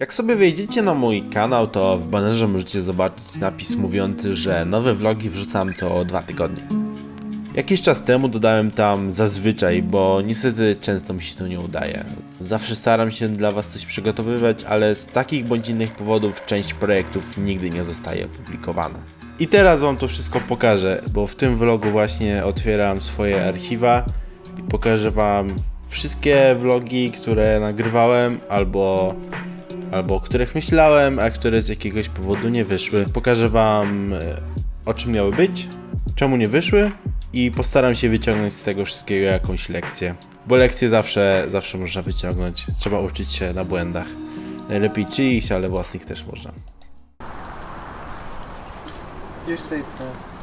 Jak sobie wejdziecie na mój kanał, to w banerze możecie zobaczyć napis mówiący, że nowe vlogi wrzucam co dwa tygodnie. Jakiś czas temu dodałem tam zazwyczaj, bo niestety często mi się to nie udaje. Zawsze staram się dla Was coś przygotowywać, ale z takich bądź innych powodów część projektów nigdy nie zostaje opublikowana. I teraz Wam to wszystko pokażę, bo w tym vlogu właśnie otwieram swoje archiwa i pokażę Wam wszystkie vlogi, które nagrywałem albo albo o których myślałem, a które z jakiegoś powodu nie wyszły. Pokażę Wam e, o czym miały być, czemu nie wyszły i postaram się wyciągnąć z tego wszystkiego jakąś lekcję. Bo lekcje zawsze, zawsze można wyciągnąć. Trzeba uczyć się na błędach. Najlepiej czyichś, ale własnych też można. You're safe now.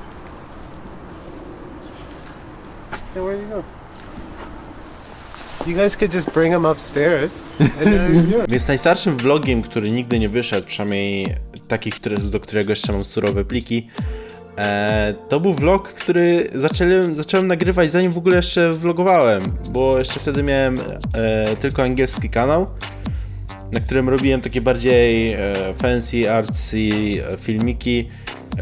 Yeah, where you go? You guys could just bring him upstairs. Więc najstarszym vlogiem, który nigdy nie wyszedł, przynajmniej taki, który, do którego jeszcze mam surowe pliki, e, to był vlog, który zacząłem, zacząłem nagrywać zanim w ogóle jeszcze vlogowałem, bo jeszcze wtedy miałem e, tylko angielski kanał, na którym robiłem takie bardziej e, fancy, artsy e, filmiki,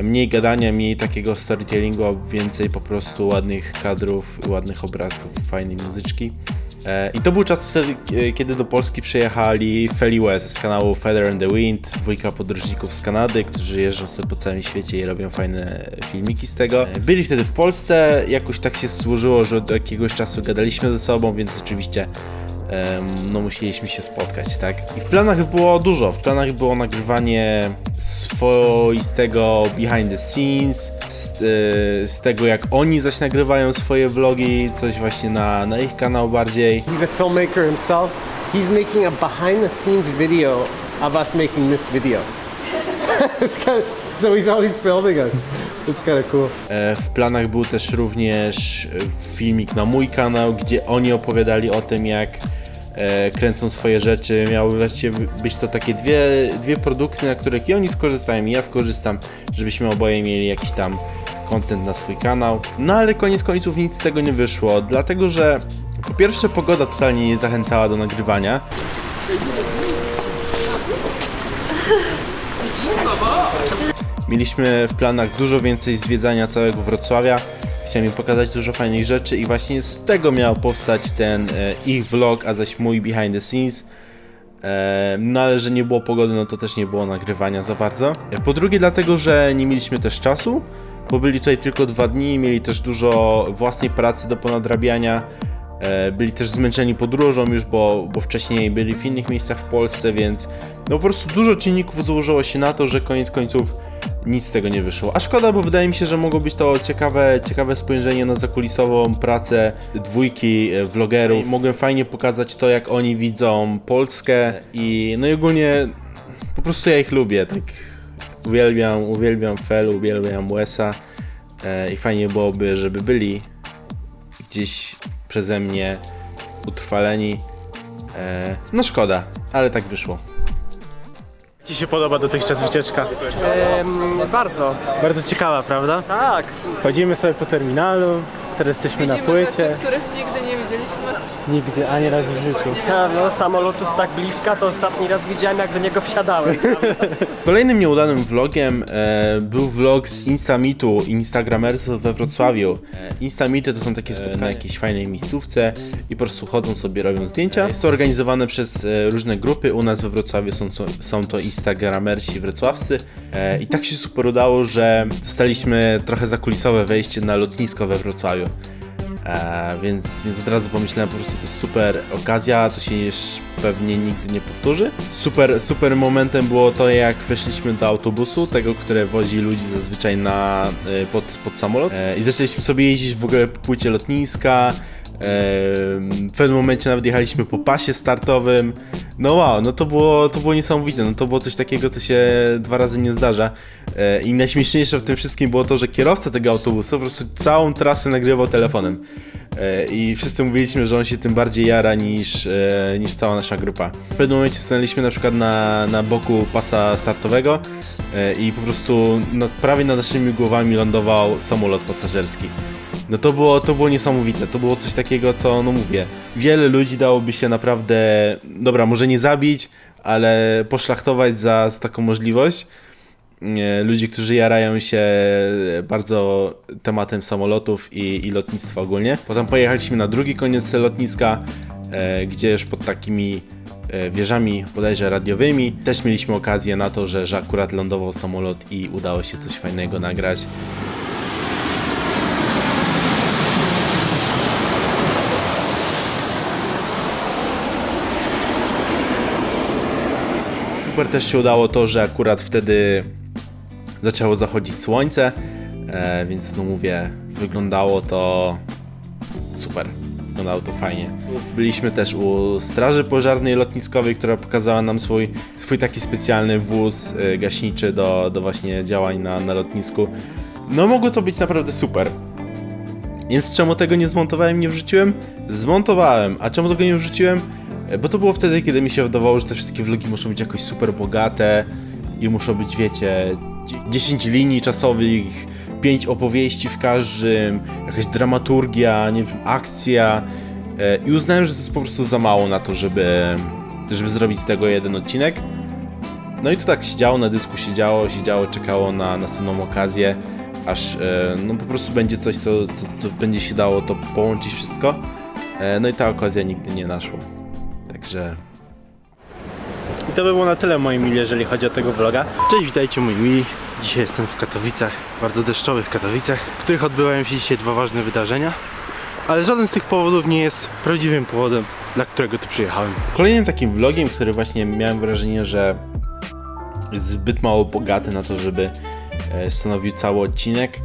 mniej gadania, mniej takiego storytellingu, a więcej po prostu ładnych kadrów, ładnych obrazków, fajnej muzyczki. E, I to był czas wtedy, k- kiedy do Polski przyjechali Feli West z kanału Feather and the Wind, dwójka podróżników z Kanady, którzy jeżdżą sobie po całym świecie i robią fajne filmiki z tego. E, Byli wtedy w Polsce, jakoś tak się złożyło, że od jakiegoś czasu gadaliśmy ze sobą, więc oczywiście no musieliśmy się spotkać, tak? I w planach było dużo. W planach było nagrywanie swoistego behind the scenes, z, e, z tego jak oni zaś nagrywają swoje vlogi, coś właśnie na, na ich kanał bardziej. He's a filmmaker himself. He's making a behind the scenes video of us making this video. it's kind of, so he's always filming us. It's kind of cool. E, W planach był też również e, filmik na mój kanał, gdzie oni opowiadali o tym, jak kręcą swoje rzeczy. Miały właściwie być to takie dwie, dwie produkcje, na których i oni skorzystają, i ja skorzystam, żebyśmy oboje mieli jakiś tam content na swój kanał. No ale koniec końców nic z tego nie wyszło, dlatego że po pierwsze pogoda totalnie nie zachęcała do nagrywania. Mieliśmy w planach dużo więcej zwiedzania całego Wrocławia. Chciałem im pokazać dużo fajnych rzeczy i właśnie z tego miał powstać ten e, ich vlog, a zaś mój behind the scenes. E, no ale że nie było pogody, no to też nie było nagrywania za bardzo. E, Po drugie dlatego, że nie mieliśmy też czasu, bo byli tutaj tylko dwa dni, mieli też dużo własnej pracy do ponadrabiania. E, Byli też zmęczeni podróżą już, bo, bo wcześniej byli w innych miejscach w Polsce, więc no po prostu dużo czynników złożyło się na to, że koniec końców nic z tego nie wyszło. A szkoda, bo wydaje mi się, że mogło być to ciekawe, ciekawe spojrzenie na zakulisową pracę dwójki e, vlogerów. Mogłem fajnie pokazać to, jak oni widzą Polskę i no i ogólnie po prostu ja ich lubię, tak uwielbiam, uwielbiam Fel, uwielbiam Wesa e, i fajnie byłoby, żeby byli gdzieś przeze mnie utrwaleni. E, no szkoda, ale tak wyszło. Ci się podoba dotychczas wycieczka? Bardzo. Bardzo ciekawa, prawda? Tak. Chodzimy sobie po terminalu, teraz jesteśmy na płycie. rzeczy, których nigdy nie widzieliśmy. Nigdy, ani razu w życiu. Ja, no samolotu z tak bliska, to ostatni raz widziałem jak do niego wsiadałem. Kolejnym nieudanym vlogiem e, był vlog z Instamitu, Instagramersów we Wrocławiu. E, Instamity to są takie spotkania na jakiejś fajnej miejscówce i po prostu chodzą sobie, robią zdjęcia. Jest to organizowane przez e, różne grupy. U nas we Wrocławiu są to, są to Instagramersi wrocławscy. E, I tak się super udało, że dostaliśmy trochę zakulisowe wejście na lotnisko we Wrocławiu. E, więc, więc od razu pomyślałem po prostu to jest super okazja, to się już pewnie nigdy nie powtórzy. Super, super momentem było to jak weszliśmy do autobusu, tego, które wozi ludzi zazwyczaj na, e, pod, pod samolot e, i zaczęliśmy sobie jeździć w ogóle po płycie lotniska. E, w pewnym momencie nawet jechaliśmy po pasie startowym. No wow, no to było, to było niesamowite, no to było coś takiego, co się dwa razy nie zdarza. E, I najśmieszniejsze w tym wszystkim było to, że kierowca tego autobusu po prostu całą trasę nagrywał telefonem. E, I wszyscy mówiliśmy, że on się tym bardziej jara niż, e, niż cała nasza grupa. W pewnym momencie stanęliśmy na przykład na, na boku pasa startowego i po prostu nad, prawie nad naszymi głowami lądował samolot pasażerski. No to było, to było niesamowite, to było coś takiego, co, no mówię, wiele ludzi dałoby się naprawdę, dobra, może nie zabić, ale poszlachtować za, za taką możliwość. Nie, ludzi, którzy jarają się bardzo tematem samolotów i, i lotnictwa ogólnie. Potem pojechaliśmy na drugi koniec lotniska, e, gdzie już pod takimi e, wieżami bodajże radiowymi też mieliśmy okazję na to, że, że akurat lądował samolot i udało się coś fajnego nagrać. Super też się udało to, że akurat wtedy zaczęło zachodzić słońce, e, więc no mówię, wyglądało to super. Wyglądało to fajnie. Byliśmy też u Straży Pożarnej Lotniskowej, która pokazała nam swój, swój taki specjalny wóz e, gaśniczy do, do właśnie działań na, na lotnisku. No mogło to być naprawdę super. Więc czemu tego nie zmontowałem, nie wrzuciłem? Zmontowałem. A czemu tego nie wrzuciłem? E, Bo to było wtedy, kiedy mi się wydawało, że te wszystkie vlogi muszą być jakoś super bogate i muszą być, wiecie, 10 linii czasowych, 5 opowieści w każdym, jakaś dramaturgia, nie wiem, akcja. E, I uznałem, że to jest po prostu za mało na to, żeby, żeby zrobić z tego jeden odcinek. No i to tak siedziało na dysku, siedziało, siedziało, czekało na następną okazję, aż e, no po prostu będzie coś, co, co, co będzie się dało to połączyć wszystko. E, no i ta okazja nigdy nie naszła. Także I to by było na tyle moi mili, jeżeli chodzi o tego vloga. Cześć, witajcie moi mili. Dzisiaj jestem w Katowicach, bardzo deszczowych Katowicach, w których odbywają się dzisiaj dwa ważne wydarzenia. Ale żaden z tych powodów nie jest prawdziwym powodem, dla którego tu przyjechałem. Kolejnym takim vlogiem, który właśnie miałem wrażenie, że jest zbyt mało bogaty na to, żeby e, stanowił cały odcinek,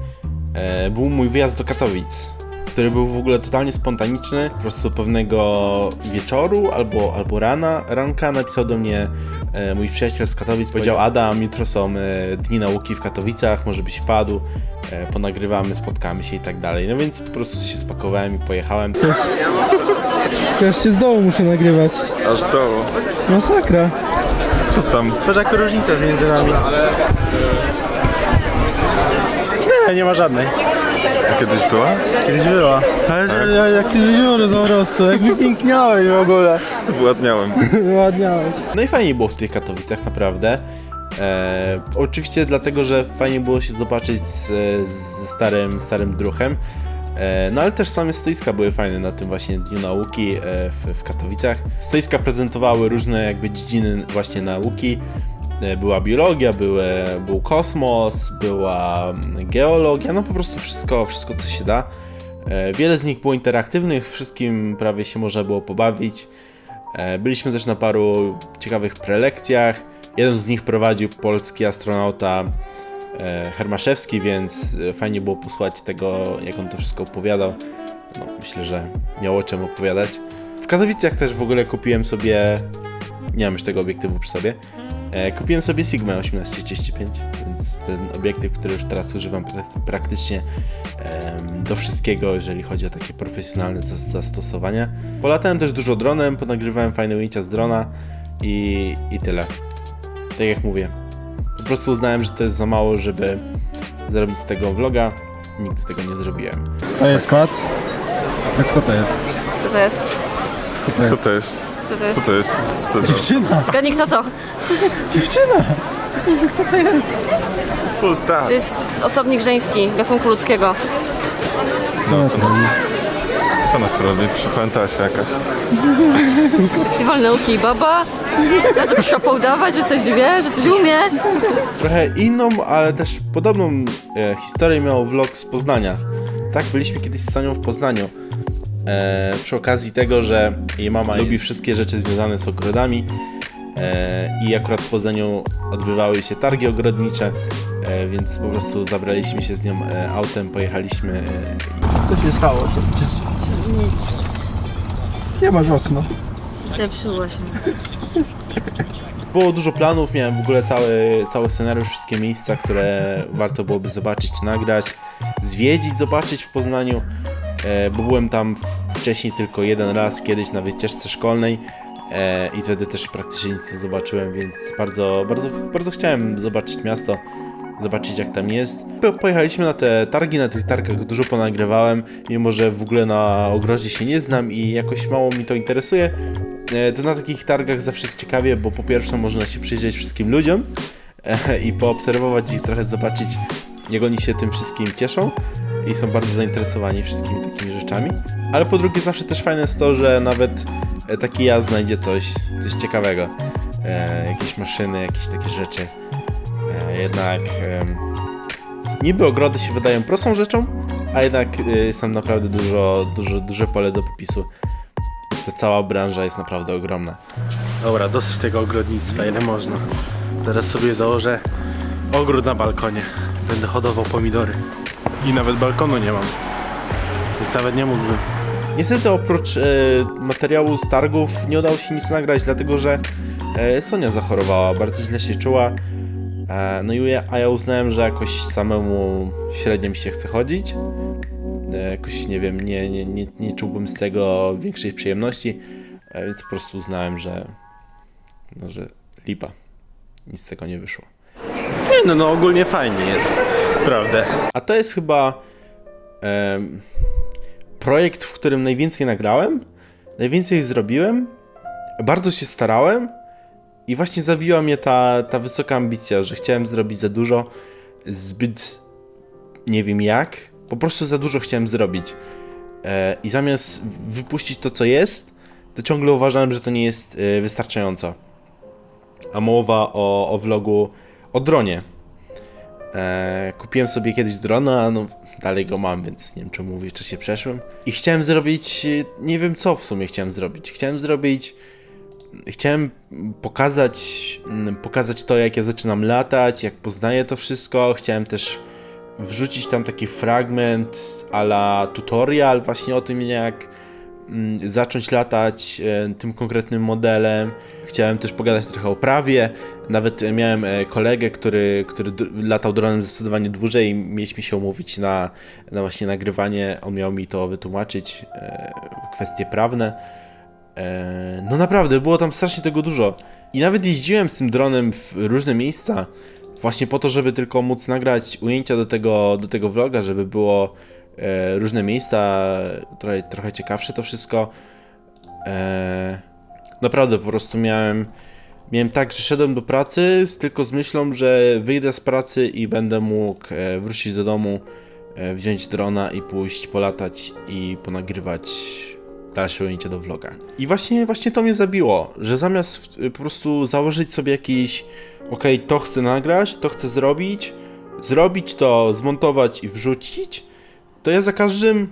e, był mój wyjazd do Katowic, który był w ogóle totalnie spontaniczny. Po prostu pewnego wieczoru albo, albo rana, ranka napisał do mnie e, mój przyjaciel z Katowic. Powiedział Adam, jutro są e, dni nauki w Katowicach, może byś wpadł, e, ponagrywamy, spotkamy się i tak dalej. No więc po prostu się spakowałem i pojechałem. Ja jeszcze z dołu muszę nagrywać. Aż to. Masakra. Co tam? Patrz jaka różnica między nami. Nie, nie ma żadnej. A kiedyś była? Kiedyś była. Ale że, ja, jak ty żyjesz po prostu, jak wypiękniałeś w ogóle. Władniałem. Ładniałeś. No i fajnie było w tych Katowicach, naprawdę. E, oczywiście dlatego, że fajnie było się zobaczyć z, ze starym, starym druhem. E, no ale też same stoiska były fajne na tym właśnie Dniu Nauki e, w, w Katowicach. Stoiska prezentowały różne jakby dziedziny właśnie nauki. E, Była biologia, były, był kosmos, była mm, geologia, no po prostu wszystko, wszystko co się da. E, Wiele z nich było interaktywnych, wszystkim prawie się można było pobawić. E, Byliśmy też na paru ciekawych prelekcjach. Jeden z nich prowadził polski astronauta Hermaszewski, więc fajnie było posłuchać tego, jak on to wszystko opowiadał. No, myślę, że miało o czym opowiadać. W Katowicach też w ogóle kupiłem sobie. Nie mam już tego obiektywu przy sobie. E, kupiłem sobie Sigma 1835, więc ten obiektyw, który już teraz używam prak- praktycznie do wszystkiego, jeżeli chodzi o takie profesjonalne zas- zastosowania. Polatałem też dużo dronem, ponagrywałem fajne ujęcia z drona i, i tyle. Tak jak mówię, po prostu uznałem, że to jest za mało, żeby zrobić z tego vloga. Nigdy tego nie zrobiłem. To jest Pat. A kto to jest? Co to jest? Co to jest? Co to jest? Co to jest? Co to jest? Dziewczyna. Zgadnij kto co? Dziewczyna. Pusta. To jest osobnik żeński gatunku ludzkiego. Co ona tu robi? Co ona tu robi? Przypamiętała się jakaś. Festiwal nauki i baba. Co to przyszła poudawać, że coś wie, że coś umie? Trochę inną, ale też podobną e, historię miał vlog z Poznania. Tak, byliśmy kiedyś z Sanią w Poznaniu. E, przy okazji tego, że jej mama lubi wszystkie rzeczy związane z ogrodami e, i akurat w Poznaniu odbywały się targi ogrodnicze, e, więc po prostu zabraliśmy się z nią e, autem, pojechaliśmy e, Co się stało? Co? Nie masz okno. Zepsuło się. Było dużo planów, miałem w ogóle cały, cały scenariusz, wszystkie miejsca, które warto byłoby zobaczyć, nagrać, zwiedzić, zobaczyć w Poznaniu, bo byłem tam wcześniej tylko jeden raz, kiedyś na wycieczce szkolnej e, i wtedy też praktycznie nic nie zobaczyłem, więc bardzo, bardzo, bardzo chciałem zobaczyć miasto, zobaczyć jak tam jest. Po- Pojechaliśmy na te targi, na tych targach dużo ponagrywałem, mimo że w ogóle na ogrodzie się nie znam i jakoś mało mi to interesuje, E, To na takich targach zawsze jest ciekawie, bo po pierwsze można się przyjrzeć wszystkim ludziom e, i poobserwować ich, trochę zobaczyć, jak oni się tym wszystkim cieszą i są bardzo zainteresowani wszystkimi takimi rzeczami. Ale po drugie, zawsze też fajne jest to, że nawet e, taki ja znajdzie coś, coś ciekawego. E, jakieś maszyny, jakieś takie rzeczy. E, jednak em, niby ogrody się wydają prostą rzeczą, a jednak e, jest tam naprawdę dużo, dużo, duże pole do popisu. Ta cała branża jest naprawdę ogromna. Dobra, dosyć tego ogrodnictwa, ile można. Teraz sobie założę ogród na balkonie. Będę hodował pomidory. I nawet balkonu nie mam. Więc nawet nie mógłbym. Niestety oprócz e, materiału z targów nie udało się nic nagrać, dlatego że e, Sonia zachorowała, bardzo źle się czuła. E, no i ja, a ja uznałem, że jakoś samemu średnio mi się chce chodzić. E, jakoś nie wiem, nie, nie, nie, nie czułbym z tego większej przyjemności, e, więc po prostu uznałem, że no, że lipa. Nic z tego nie wyszło. Nie no, no ogólnie fajnie jest. Prawda. A to jest chyba projekt, w którym najwięcej nagrałem, najwięcej zrobiłem, bardzo się starałem i właśnie zabiła mnie ta, ta wysoka ambicja, że chciałem zrobić za dużo, zbyt nie wiem jak, po prostu za dużo chciałem zrobić. E, I zamiast wypuścić to, co jest, to ciągle uważałem, że to nie jest e, wystarczająco. A mowa o, o vlogu o dronie. E, kupiłem sobie kiedyś drona, a no dalej go mam, więc nie wiem czemu jeszcze się przeszłem. I chciałem zrobić, e, nie wiem co w sumie chciałem zrobić. Chciałem zrobić, chciałem pokazać, mm, pokazać to jak ja zaczynam latać, jak poznaję to wszystko. Chciałem też wrzucić tam taki fragment ala tutorial właśnie o tym jak zacząć latać e, tym konkretnym modelem. Chciałem też pogadać trochę o prawie. Nawet miałem e, kolegę, który, który latał dronem zdecydowanie dłużej i mieliśmy się umówić na, na właśnie nagrywanie. On miał mi to wytłumaczyć, e, kwestie prawne. No naprawdę, było tam strasznie tego dużo. I nawet jeździłem z tym dronem w różne miejsca, właśnie po to, żeby tylko móc nagrać ujęcia do tego, do tego vloga, żeby było różne miejsca, trochę, trochę ciekawsze to wszystko. E, naprawdę po prostu miałem, miałem tak, że szedłem do pracy tylko z myślą, że wyjdę z pracy i będę mógł e, wrócić do domu, e, wziąć drona i pójść polatać i ponagrywać dalsze ujęcia do vloga. I właśnie, właśnie to mnie zabiło, że zamiast po prostu założyć sobie jakiś okej, to chcę nagrać, to chcę zrobić, zrobić to, zmontować i wrzucić, to ja za każdym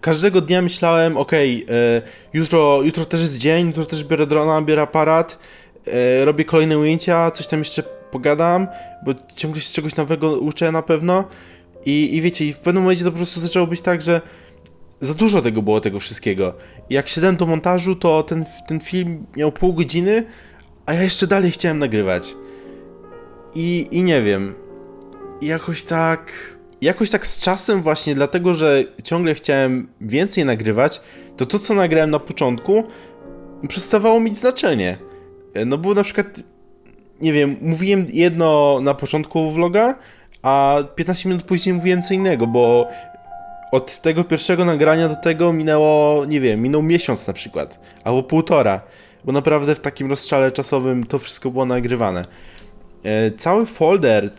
każdego dnia myślałem, okej, e, jutro, jutro też jest dzień, jutro też biorę drona, biorę aparat, e, robię kolejne ujęcia, coś tam jeszcze pogadam, bo ciągle się czegoś nowego uczę na pewno. I, I wiecie, i w pewnym momencie to po prostu zaczęło być tak, że za dużo tego było, tego wszystkiego. I jak siadłem do montażu, to ten, ten film miał pół godziny, a ja jeszcze dalej chciałem nagrywać. I, i nie wiem. Jakoś tak. Jakoś tak z czasem, właśnie dlatego, że ciągle chciałem więcej nagrywać, to to, co nagrałem na początku, przestawało mieć znaczenie. E, No bo na przykład, nie wiem, mówiłem jedno na początku vloga, a 15 minut później mówiłem co innego, bo od tego pierwszego nagrania do tego minęło, nie wiem, minął miesiąc na przykład, albo półtora, bo naprawdę w takim rozstrzale czasowym to wszystko było nagrywane. E, Cały folder e,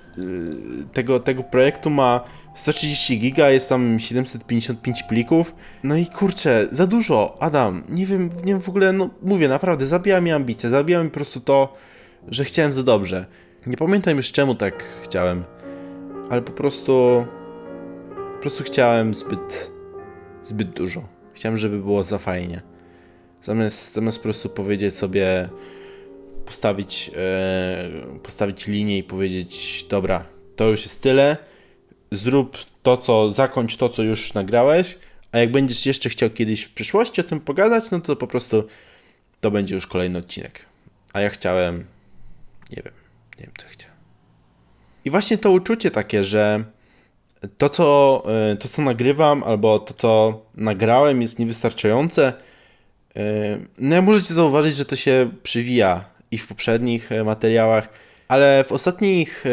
tego, tego projektu ma 130 giga, jest tam 755 plików. No i kurczę, za dużo, Adam. Nie wiem, nie wiem w ogóle, no mówię, naprawdę, zabija mi ambicje, zabija mi po prostu to, że chciałem za dobrze. Nie pamiętam już czemu tak chciałem, ale po prostu. Po prostu chciałem zbyt. zbyt dużo. Chciałem, żeby było za fajnie. Zamiast, zamiast po prostu powiedzieć sobie, postawić, e, postawić linię i powiedzieć, dobra, to już jest tyle, zrób to, co, zakończ to, co już nagrałeś, a jak będziesz jeszcze chciał kiedyś w przyszłości o tym pogadać, no to po prostu to będzie już kolejny odcinek. A ja chciałem, nie wiem, nie wiem co chciałem. I właśnie to uczucie takie, że to co, e, to, co nagrywam, albo to, co nagrałem, jest niewystarczające. E, No, możecie zauważyć, że to się przywija i w poprzednich e, materiałach, ale w ostatnich e,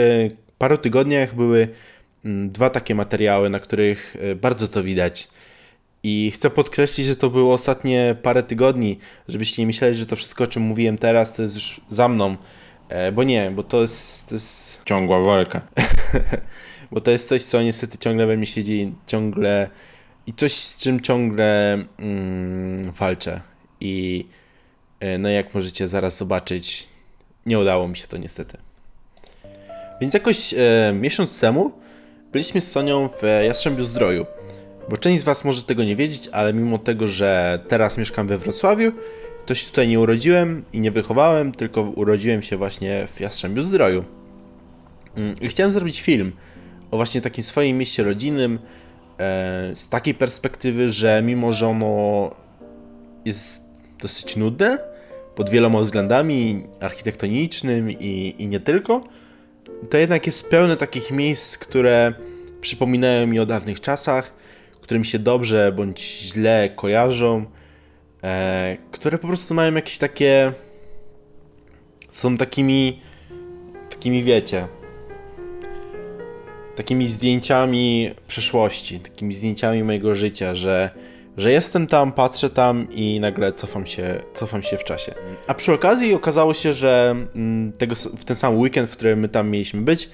paru tygodniach były mm, dwa takie materiały, na których e, bardzo to widać. I chcę podkreślić, że to było ostatnie parę tygodni, żebyście nie myśleli, że to wszystko, o czym mówiłem teraz, to jest już za mną. Bo nie, bo to jest, to jest ciągła walka. bo to jest coś, co niestety ciągle we mnie siedzi, ciągle i coś, z czym ciągle mm, walczę. I no jak możecie zaraz zobaczyć, nie udało mi się to niestety. Więc jakoś e, miesiąc temu byliśmy z Sonią w e, Jastrzębiu Zdroju. Bo część z Was może tego nie wiedzieć, ale mimo tego, że teraz mieszkam we Wrocławiu, to się tutaj nie urodziłem i nie wychowałem, tylko urodziłem się właśnie w Jastrzębiu Zdroju. Mm, I chciałem zrobić film o właśnie takim swoim mieście rodzinnym, e, z takiej perspektywy, że mimo, że ono jest dosyć nudne, pod wieloma względami architektonicznym i, i nie tylko, to jednak jest pełne takich miejsc, które przypominają mi o dawnych czasach, które mi się dobrze bądź źle kojarzą, e, które po prostu mają jakieś takie. są takimi. takimi wiecie. takimi zdjęciami przeszłości, takimi zdjęciami mojego życia, że, że jestem tam, patrzę tam i nagle cofam się, cofam się w czasie. A przy okazji okazało się, że mm, tego, w ten sam weekend, w którym my tam mieliśmy być, e,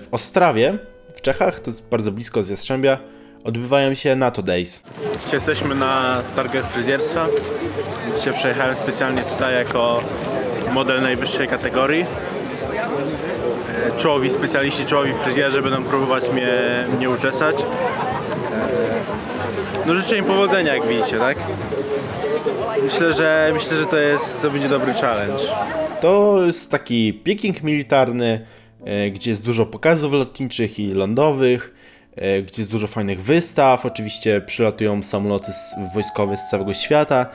w Ostrawie, w Czechach, to jest bardzo blisko z Jastrzębia, odbywają się NATO Days. Jesteśmy na targach fryzjerstwa. Dzisiaj przejechałem specjalnie tutaj jako model najwyższej kategorii. E, Czołowi specjaliści, czołowi fryzjerzy będą próbować mnie, mnie uczesać. No życzę im powodzenia, jak widzicie, tak? Myślę, że myślę, że to jest to będzie dobry challenge. To jest taki pieking militarny, e, gdzie jest dużo pokazów lotniczych i lądowych, gdzie jest dużo fajnych wystaw. Oczywiście przylatują samoloty wojskowe z całego świata,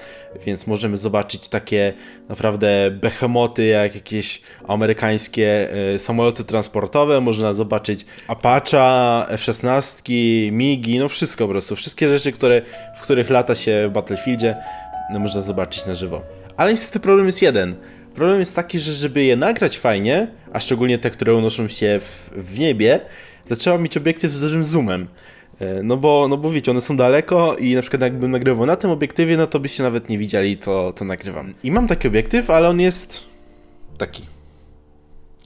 więc możemy zobaczyć takie naprawdę behemoty, jak jakieś amerykańskie e, samoloty transportowe. Można zobaczyć Apache, F-16, MIGI, no wszystko po prostu. Wszystkie rzeczy, które, w których lata się w Battlefieldzie, no można zobaczyć na żywo. Ale niestety problem jest jeden. Problem jest taki, że żeby je nagrać fajnie, a szczególnie te, które unoszą się w, w niebie, trzeba mieć obiektyw z dużym zoomem. E, No bo, no bo wiecie, one są daleko i na przykład jakbym nagrywał na tym obiektywie, no to byście nawet nie widzieli, co, co nagrywam. I mam taki obiektyw, ale on jest taki.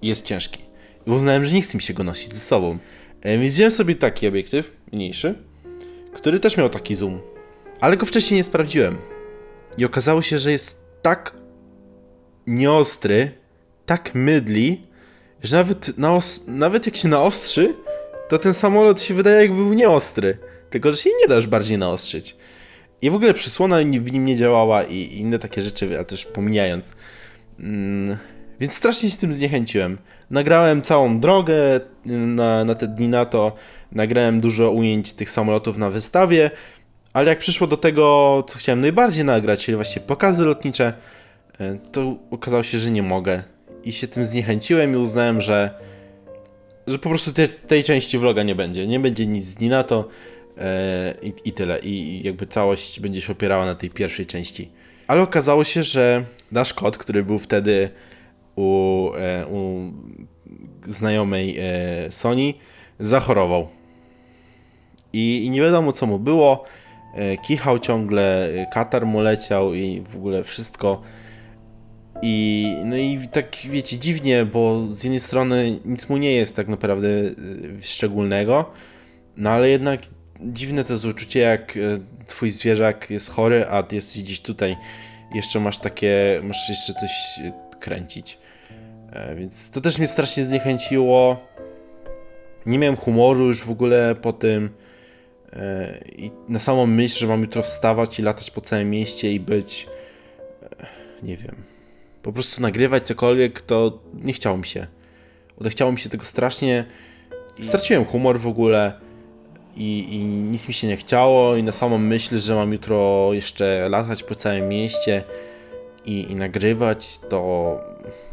Jest ciężki. I uznałem, że nie chce mi się go nosić ze sobą. E, Więc wziąłem sobie taki obiektyw, mniejszy, który też miał taki zoom. Ale go wcześniej nie sprawdziłem. I okazało się, że jest tak nieostry, tak mydli, że nawet, naos- nawet jak się naostrzy, to ten samolot się wydaje jakby był nieostry. Tylko, że się nie da już bardziej naostrzyć. I w ogóle przysłona w nim nie działała i inne takie rzeczy, ale też pomijając. Mm, więc strasznie się tym zniechęciłem. Nagrałem całą drogę na, na te dni na to, nagrałem dużo ujęć tych samolotów na wystawie, ale jak przyszło do tego, co chciałem najbardziej nagrać, czyli właśnie pokazy lotnicze, e, to okazało się, że nie mogę. I się tym zniechęciłem i uznałem, że, że po prostu te, tej części vloga nie będzie. Nie będzie nic z na to e, i, i tyle. I, I jakby całość będzie się opierała na tej pierwszej części. Ale okazało się, że nasz kot, który był wtedy u, e, u znajomej e, Sony, zachorował. I, I nie wiadomo co mu było. E, Kichał ciągle, e, katar mu leciał i w ogóle wszystko. I no i tak wiecie, dziwnie, bo z jednej strony nic mu nie jest tak naprawdę e, szczególnego, no ale jednak dziwne to jest uczucie, jak e, twój zwierzak jest chory, a ty jesteś gdzieś tutaj jeszcze masz takie, masz jeszcze coś e, kręcić. E, Więc to też mnie strasznie zniechęciło. Nie miałem humoru już w ogóle po tym. E, I na samą myśl, że mam jutro wstawać i latać po całym mieście i być. e, Nie wiem. Po prostu nagrywać cokolwiek, to nie chciało mi się. Odechciało mi się tego strasznie. Straciłem humor w ogóle. I, I nic mi się nie chciało. I na samą myśl, że mam jutro jeszcze latać po całym mieście i, i nagrywać, to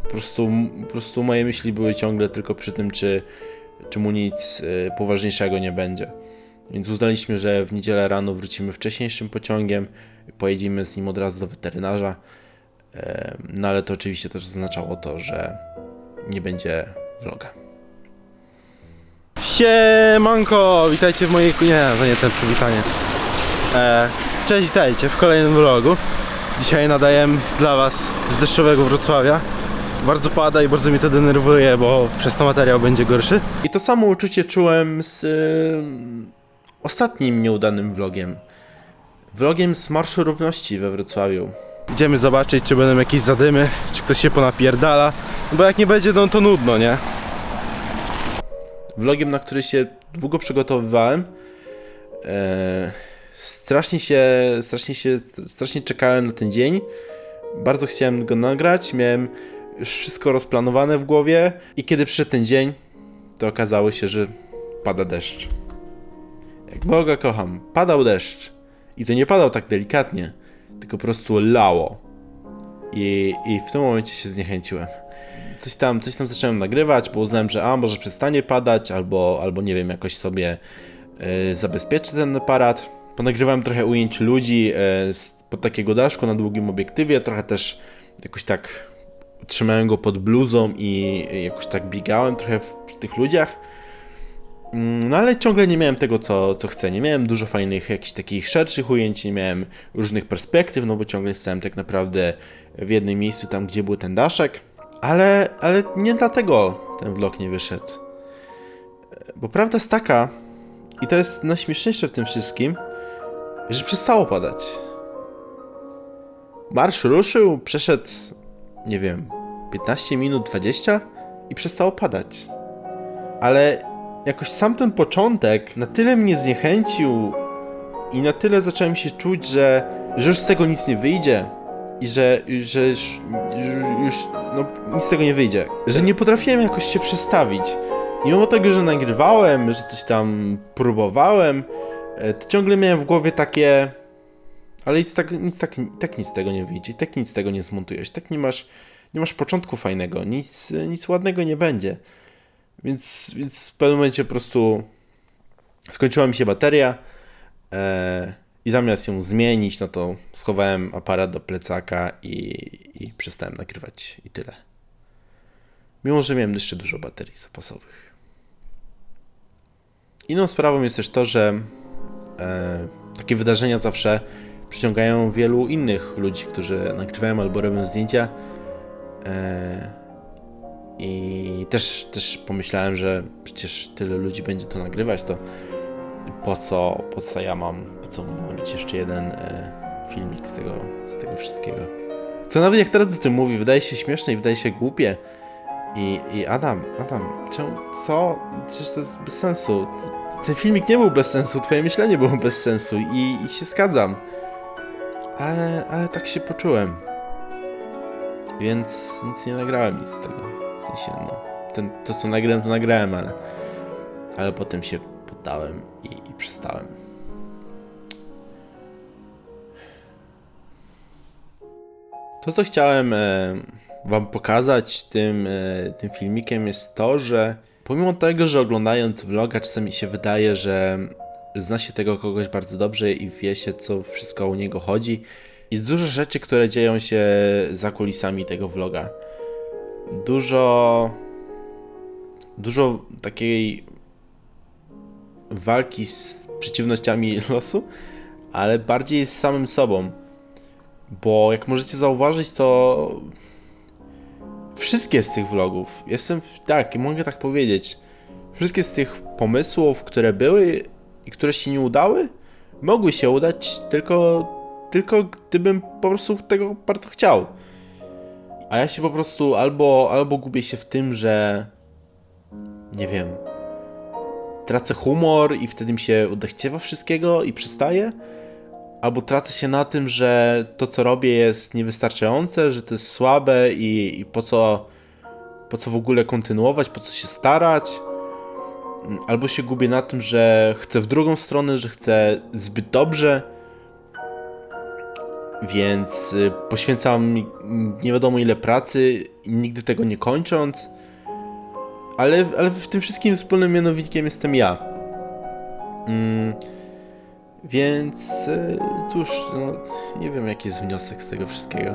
po prostu, po prostu moje myśli były ciągle tylko przy tym, czy, czy mu nic y, poważniejszego nie będzie. Więc uznaliśmy, że w niedzielę rano wrócimy wcześniejszym pociągiem, pojedziemy z nim od razu do weterynarza. No ale to oczywiście też oznaczało to, że nie będzie vloga. Siemanko! Witajcie w mojej... Nie, to nie ten przywitanie. E, cześć, witajcie w kolejnym vlogu. Dzisiaj nadaję dla Was z deszczowego Wrocławia. Bardzo pada i bardzo mnie to denerwuje, bo przez to materiał będzie gorszy. I to samo uczucie czułem z y, ostatnim nieudanym vlogiem. Vlogiem z Marszu Równości we Wrocławiu. Idziemy zobaczyć, czy będą jakieś zadymy, czy ktoś się ponapierdala. Bo jak nie będzie, no to nudno, nie? Vlogiem, na który się długo przygotowywałem. E, strasznie się, strasznie się, strasznie czekałem na ten dzień. Bardzo chciałem go nagrać, miałem już wszystko rozplanowane w głowie i kiedy przyszedł ten dzień, to okazało się, że pada deszcz. Jak Boga kocham, padał deszcz. I to nie padał tak delikatnie, tylko po prostu lało. I, i w tym momencie się zniechęciłem coś tam, coś tam zacząłem nagrywać, bo uznałem, że a, może przestanie padać, albo, albo nie wiem, jakoś sobie y, zabezpieczę ten aparat. Ponagrywałem trochę ujęć ludzi y, z, pod takiego daszku na długim obiektywie, trochę też jakoś tak trzymałem go pod bluzą i i jakoś tak biegałem trochę w, przy tych ludziach. Mm, No ale ciągle nie miałem tego, co, co chcę. Nie miałem dużo fajnych, jakichś takich szerszych ujęć, nie miałem różnych perspektyw, no bo ciągle stałem tak naprawdę w jednym miejscu, tam gdzie był ten daszek. Ale, ale nie dlatego ten vlog nie wyszedł. Bo prawda jest taka, i to jest najśmieszniejsze w tym wszystkim, że przestało padać. Marsz ruszył, przeszedł, nie wiem, 15 minut, 20 i przestało padać. Ale jakoś sam ten początek na tyle mnie zniechęcił i na tyle zacząłem się czuć, że, że już z tego nic nie wyjdzie i że, że już, już no, nic z tego nie wyjdzie. Że nie potrafiłem jakoś się przestawić. Mimo tego, że nagrywałem, że coś tam próbowałem, e, to ciągle miałem w głowie takie. Ale nic tak, nic tak, tak nic z tego nie wyjdzie, tak nic z tego nie zmontujesz, tak nie masz, nie masz początku fajnego, nic, nic ładnego nie będzie. Więc, więc w pewnym momencie po prostu skończyła mi się bateria e, i zamiast ją zmienić, no to schowałem aparat do plecaka i, i przestałem nagrywać i tyle. Mimo, że miałem jeszcze dużo baterii zapasowych. Inną sprawą jest też to, że e, takie wydarzenia zawsze przyciągają wielu innych ludzi, którzy nagrywają albo robią zdjęcia. E, I też, też pomyślałem, że przecież tyle ludzi będzie to nagrywać, to po co, po co ja mam, po co ma być jeszcze jeden e, filmik z tego, z tego wszystkiego. Co nawet jak teraz o tym mówi, wydaje się śmieszne i wydaje się głupie. I, i Adam, Adam, co? Przecież to jest bez sensu. Ten filmik nie był bez sensu, twoje myślenie było bez sensu i, i się zgadzam. Ale, ale tak się poczułem. Więc nic nie nagrałem nic z tego. Sensie, no, ten, to co nagrałem, to nagrałem, ale, ale potem się poddałem i, i przestałem. To, co chciałem e, Wam pokazać tym, e, tym filmikiem, jest to, że pomimo tego, że oglądając vloga, czasami się wydaje, że zna się tego kogoś bardzo dobrze i wie się, co wszystko u niego chodzi. Jest dużo rzeczy, które dzieją się za kulisami tego vloga. Dużo. Dużo takiej walki z przeciwnościami losu, ale bardziej z samym sobą. Bo jak możecie zauważyć, to wszystkie z tych vlogów, jestem, w, tak, mogę tak powiedzieć, wszystkie z tych pomysłów, które były i które się nie udały, mogły się udać tylko, tylko gdybym po prostu tego bardzo chciał. A ja się po prostu albo, albo gubię się w tym, że nie wiem, tracę humor i wtedy mi się odechciewa wszystkiego i przestaję, albo tracę się na tym, że to co robię jest niewystarczające, że to jest słabe i, i po co po co w ogóle kontynuować, po co się starać. Albo się gubię na tym, że chcę w drugą stronę, że chcę zbyt dobrze, więc y, poświęcam nie wiadomo ile pracy, nigdy tego nie kończąc. Ale, ale w tym wszystkim wspólnym mianownikiem jestem ja. Mm, więc y, cóż, no, nie wiem jaki jest wniosek z tego wszystkiego.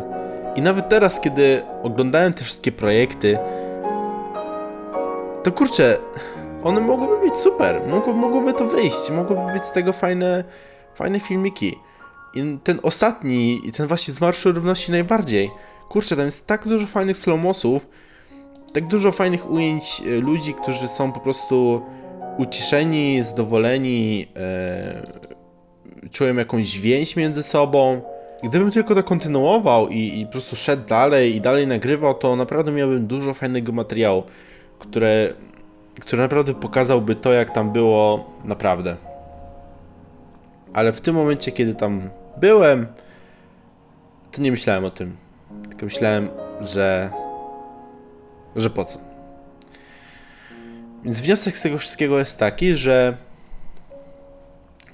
I nawet teraz, kiedy oglądałem te wszystkie projekty, to kurczę, one mogłyby być super, mogło, mogłoby to wyjść, mogłoby być z tego fajne, fajne filmiki. I ten ostatni, i ten właśnie z Marszu Równości najbardziej. Kurczę, tam jest tak dużo fajnych slowmosów, tak dużo fajnych ujęć e, ludzi, którzy są po prostu uciszeni, zadowoleni, e, czują jakąś więź między sobą. Gdybym tylko to kontynuował i, i po prostu szedł dalej i dalej nagrywał, to naprawdę miałbym dużo fajnego materiału, które, który naprawdę pokazałby to, jak tam było naprawdę. Ale w tym momencie, kiedy tam byłem, to nie myślałem o tym. Tylko myślałem, że. że po co. Więc wniosek z tego wszystkiego jest taki, że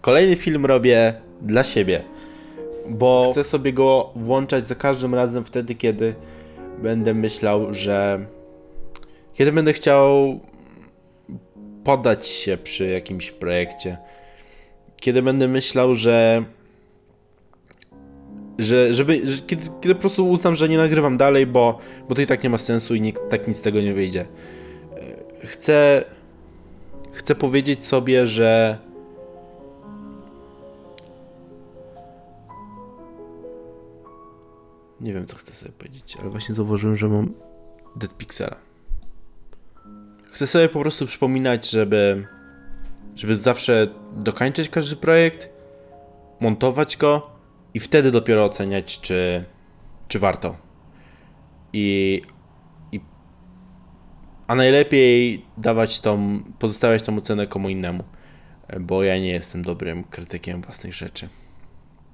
kolejny film robię dla siebie, bo chcę sobie go włączać za każdym razem wtedy, kiedy będę myślał, że kiedy będę chciał poddać się przy jakimś projekcie, kiedy będę myślał, że że, żeby, że kiedy, kiedy po prostu uznam, że nie nagrywam dalej, bo, bo to i tak nie ma sensu i nikt, tak nic z tego nie wyjdzie. E, Chcę, chcę powiedzieć sobie, że nie wiem, co chcę sobie powiedzieć, ale właśnie zauważyłem, że mam Dead Pixela. Chcę sobie po prostu przypominać, żeby, żeby zawsze dokończyć każdy projekt, montować go i wtedy dopiero oceniać, czy, czy warto. I, i a najlepiej dawać tą, pozostawiać tą ocenę komu innemu, bo ja nie jestem dobrym krytykiem własnych rzeczy.